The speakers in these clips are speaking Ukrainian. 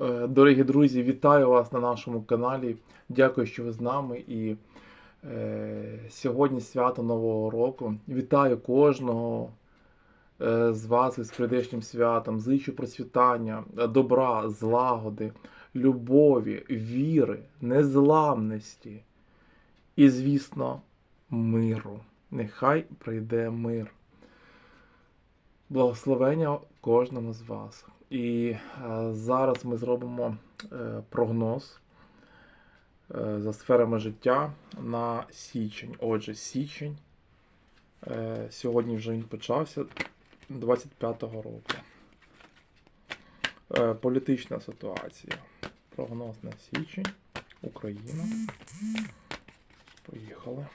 Е, Дорогі друзі, вітаю вас на нашому каналі. Дякую, що ви з нами. І е, сьогодні свято Нового року. Вітаю кожного е, з вас із прийдешнім святом. Зичу процвітання, добра, злагоди, любові, віри, незламності і, звісно, миру. Нехай прийде мир. Благословення кожному з вас. І е, зараз ми зробимо е, прогноз е, за сферами життя на січень. Отже, січень. Сьогодні вже він почався 25-го року. Політична ситуація. Прогноз на січень. Україна. Поїхали.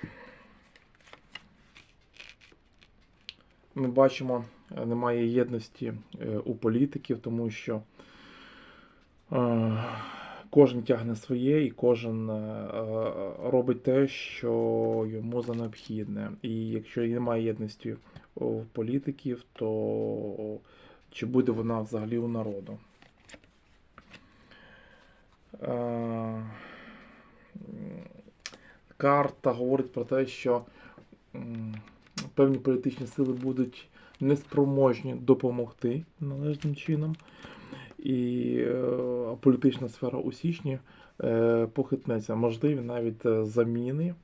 Ми бачимо, е, немає єдності е, у політиків, тому що е, кожен тягне своє і кожен робить те, що йому за необхідне. І якщо немає єдності у політиків, то чи буде вона взагалі у народу? Карта говорить про те, що певні політичні сили будуть неспроможні допомогти належним чином. І е, політична сфера у січні е, похитнеться. Можливі навіть е, заміни,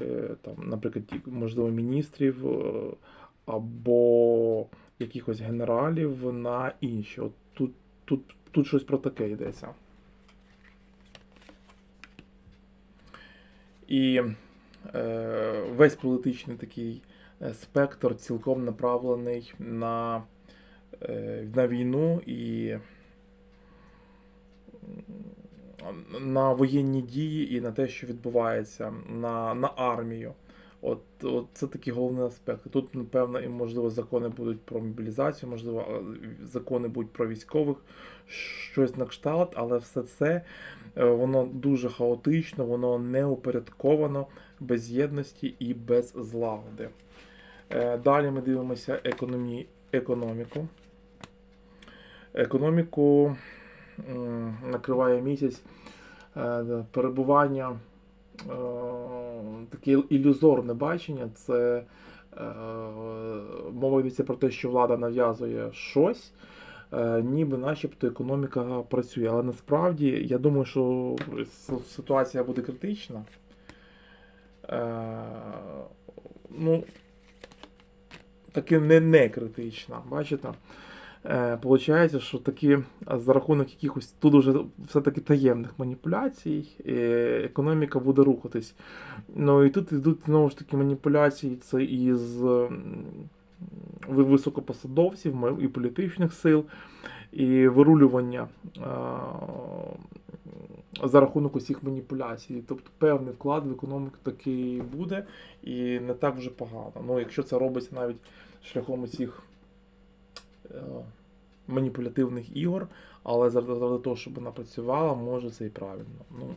е, там, наприклад, можливо, міністрів е, або якихось генералів на інші. От тут, тут, тут щось про таке йдеться. І весь політичний такий е, спектр цілком направлений на, е, на війну і на воєнні дії і на те, що відбувається, на, на армію. От, от це такі головні аспекти. Тут, напевно, і можливо закони будуть про мобілізацію, можливо, е, закони будуть про військових, щось на кшталт, але все це е, воно дуже хаотично, воно не упорядковано, без єдності і без злагоди. Е, Далі ми дивимося економі... економіку. Економіку накриває місяць е, перебування, е, таке ілюзорне бачення. Це мова йдеться про те, що влада нав'язує щось, ніби начебто економіка працює. Але насправді я думаю, що ситуація буде критична. Е, ну, таки не не критична. Бачите? Е, Получається, що таки за рахунок якихось тут уже все-таки таємних маніпуляцій е, економіка буде рухатись. Ну і тут йдуть знову ж таки маніпуляції це із високопосадовців і політичних сил, і вирулювання за рахунок усіх маніпуляцій. Тобто певний вклад в економіку такий буде і не так вже погано. Ну, якщо це робиться навіть шляхом усіх е, маніпулятивних ігор, але заради, того, щоб вона працювала, може це і правильно. Ну,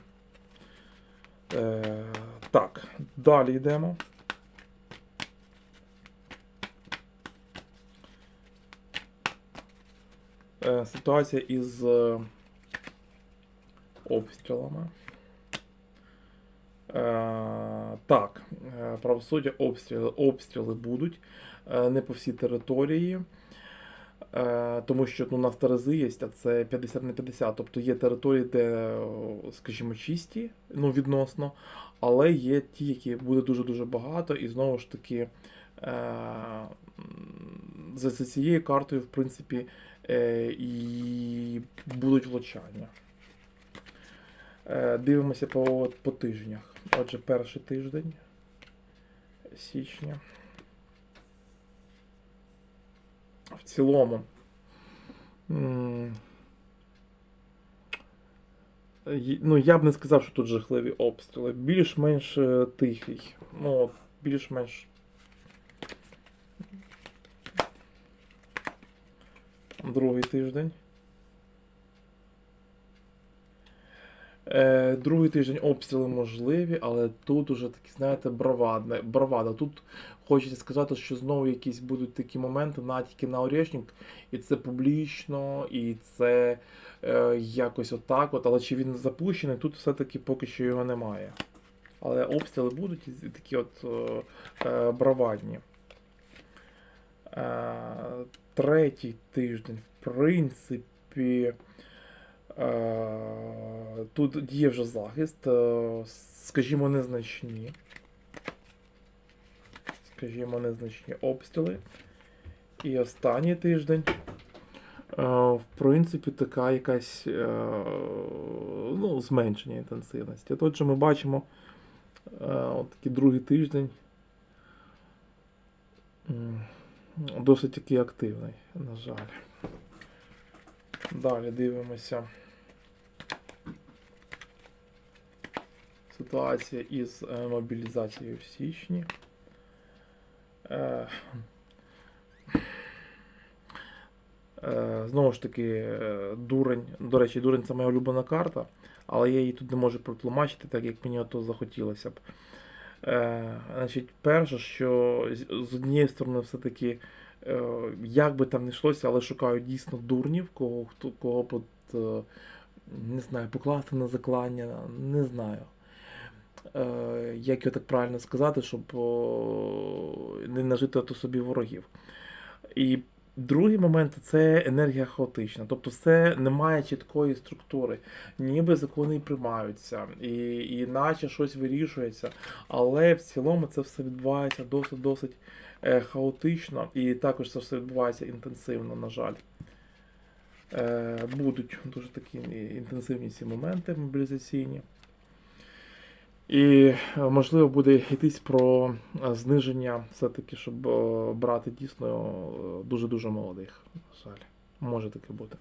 е, так, далі йдемо. Е, ситуація із е, обстрілами. Е, так, е, правосуддя, обстріли, обстріли будуть е, не по всій території. Тому що ну, у нас терези є, а це 50 на 50. Тобто є території, де, скажімо, чисті, ну, відносно, але є ті, які буде дуже-дуже багато, і знову ж таки, за, цією картою, в принципі, і будуть влучання. Е, Дивимося по, по тижнях. Отже, перший тиждень січня. В цілому. Ну, я б не сказав, що тут жахливі обстріли. Більш-менш е, тихий. Ну, більш-менш. Другий тиждень. Е, другий тиждень обстріли можливі, але тут уже такі, знаєте, бравадне, бравада. Тут хочеться сказати, що знову якісь будуть такі моменти, натяки на Орешник, і це публічно, і це е, якось отак. От, але чи він запущений, тут все-таки поки що його немає. Але обстріли будуть і такі от е, е, бравадні. Е, третій тиждень, в принципі. Е, Тут діє вже захист, е, скажімо, незначні. Скажімо, незначні обстріли. І останній тиждень. е, В принципі, така якась ну, зменшення інтенсивності. Тут же ми бачимо от такий другий тиждень. Досить такий активний, на жаль. Далі дивимося. Ситуація із е, мобілізацією в січні. Е, е, Знову ж таки, дурень. До речі, дурень це моя улюблена карта, але я її тут не можу протлумачити, так як мені ото захотілося б. Значить, перше, що з- однієї сторони, все-таки, як би там не йшлося, але шукаю дійсно дурнів, кого, хто, кого е, не знаю, покласти на заклання, не знаю. Е, Як його так правильно сказати, щоб не нажити то собі ворогів. І другий момент це енергія хаотична. Тобто все немає чіткої структури, ніби закони приймаються, і, і наче щось вирішується. Але в цілому це все відбувається досить досить е, хаотично, і також це все відбувається інтенсивно, на жаль. Е, Будуть дуже такі інтенсивні ці моменти мобілізаційні. І е, можливо буде йтись про е, зниження, все-таки, щоб е, брати дійсно дуже-дуже молодих. Жаль, може таке бути.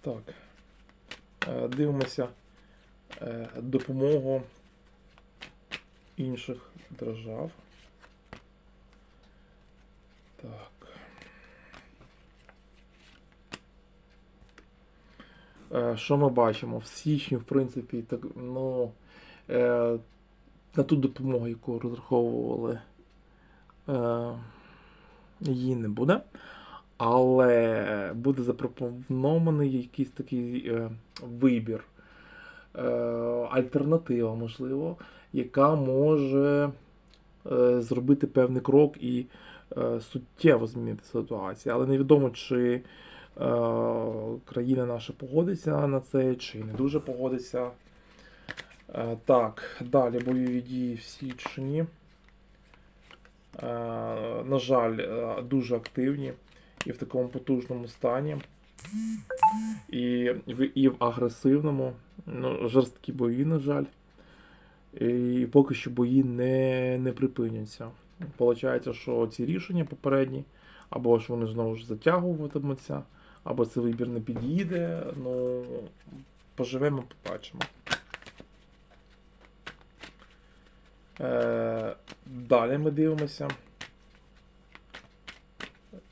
Так. Дивимося допомогу інших держав. Так. Е, Що ми бачимо? В січні, в принципі, так, ну, е, на ту допомогу, яку розраховували, е, її не буде. Але буде запропонований якийсь такий е, вибір, е, альтернатива, можливо, яка може е, зробити певний крок і е, суттєво змінити ситуацію. Але невідомо, чи е, країна наша погодиться на це, чи не дуже погодиться. Е, так, далі бойові дії в січні. Е, на жаль, е, дуже активні і в такому потужному стані. І в, і в агресивному, ну, жорсткі бої, на жаль. І поки що бої не, не припиняться. Получається, що ці рішення попередні, або ж вони знову ж затягуватимуться, або цей вибір не підійде. Ну, поживемо, побачимо. Е, далі ми дивимося,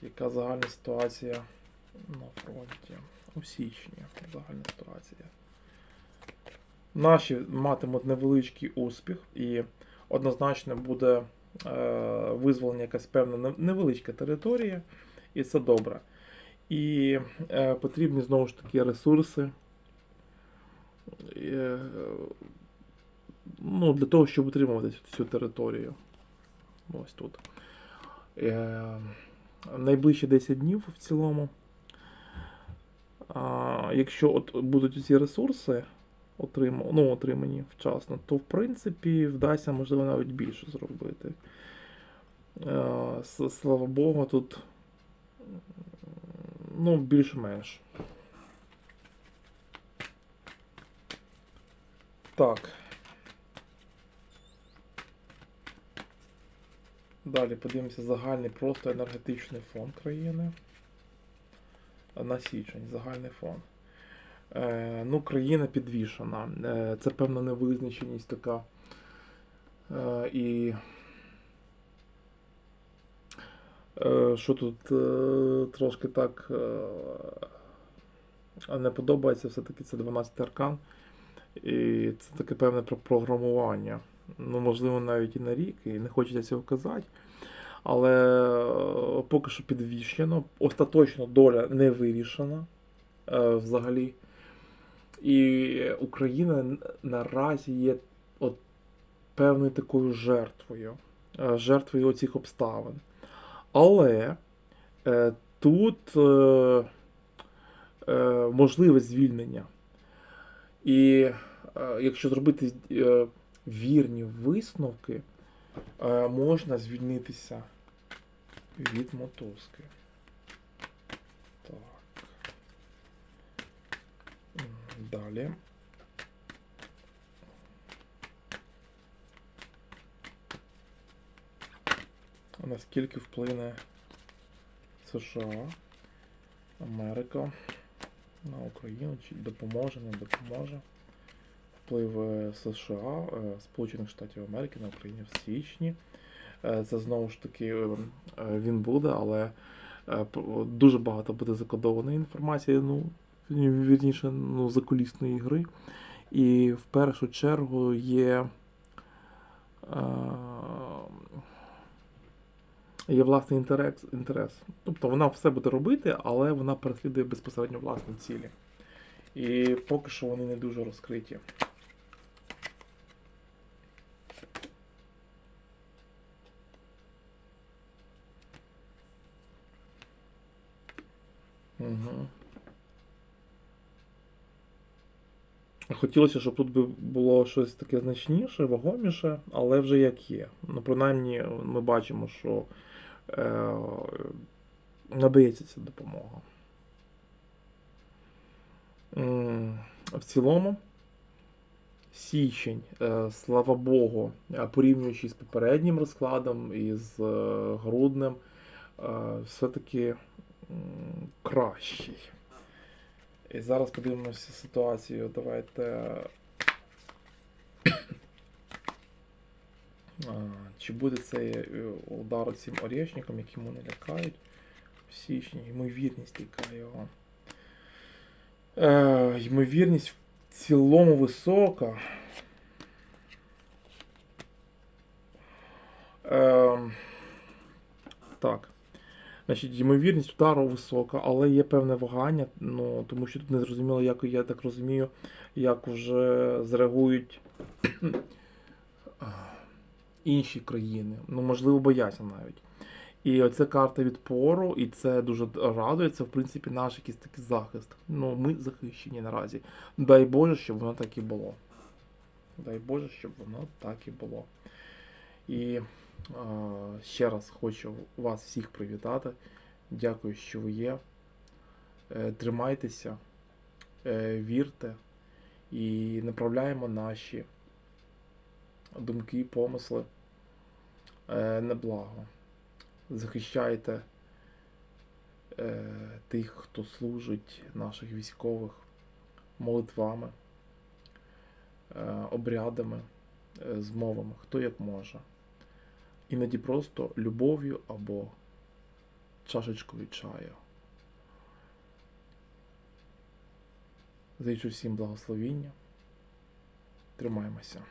яка загальна ситуація на фронті у січні. Загальна ситуація. Наші матимуть невеличкий успіх, і однозначно буде е, визволення якась певна невеличка територія, і це добре. І е, потрібні знову ж таки ресурси. Е, ну, для того, щоб утримувати цю територію. Ось тут. Е, найближчі 10 днів в цілому. А, якщо от будуть ці ресурси отрим, ну, отримані вчасно, то в принципі вдасться, можливо, навіть більше зробити. Е, слава Богу, тут ну, більш-менш. Так. Далі подивимося загальний просто енергетичний фон країни. На січень, загальний фон. Е, ну, країна підвішена. Е, це певна невизначеність така. Е, і Е, Що тут е, трошки так е, не подобається, все-таки це 12 аркан. І це таке певне про- програмування. Ну, можливо, навіть і на рік, і не хочеться цього казати. Але е, поки що підвіщено. Остаточно доля не вирішена е, взагалі. І Україна наразі є от певною такою жертвою, е, жертвою оцих обставин. Але е, тут е, е, можливе звільнення. І е, якщо зробити е, вірні висновки, е, можна звільнитися від мотузки. Так. Далі. Наскільки вплине США, Америка на Україну, чи допоможе, не допоможе. Вплив е, США, е, Сполучених Штатів Америки на Україну в січні. Е, Це знову ж таки він буде, але дуже багато буде закодованої інформації, ну, вірніше, ну, закулісної гри. І в першу чергу є. Є власний інтерес. Тобто вона все буде робити, але вона переслідує безпосередньо власні цілі. І поки що вони не дуже розкриті. Угу. Хотілося, щоб тут би було щось таке значніше, вагоміше, але вже як є. Ну, принаймні, ми бачимо, що надається ця допомога. В цілому, січень, е, слава Богу, е, порівнюючи з попереднім розкладом і з е, груднем, е, все-таки кращий. І зараз подивимося ситуацію. Давайте. А, Чи буде цей е, удар цим орешником, які мене лякають в січні? Ймовірність яка його. Е, ймовірність в цілому висока. Е, так. Значить, ймовірність удару висока, але є певне вагання, ну, тому що тут не зрозуміло, як я так розумію, як вже зреагують інші країни. Ну, можливо, бояться навіть. І оце карта відпору, і це дуже радує. Це, в принципі, наш якийсь такий захист. Ну, ми захищені наразі. Дай Боже, щоб воно так і було. Дай Боже, щоб воно так і було. І а, ще раз хочу вас всіх привітати. Дякую, що ви є. Е, Тримайтеся, е, вірте і направляємо наші думки, помисли е, на благо. Захищайте е, тих, хто служить наших військових молитвами, е, обрядами, е, змовами, хто як може. Іноді просто любов'ю або чашечкою чаю. Зичу всім благословіння. Тримаємося.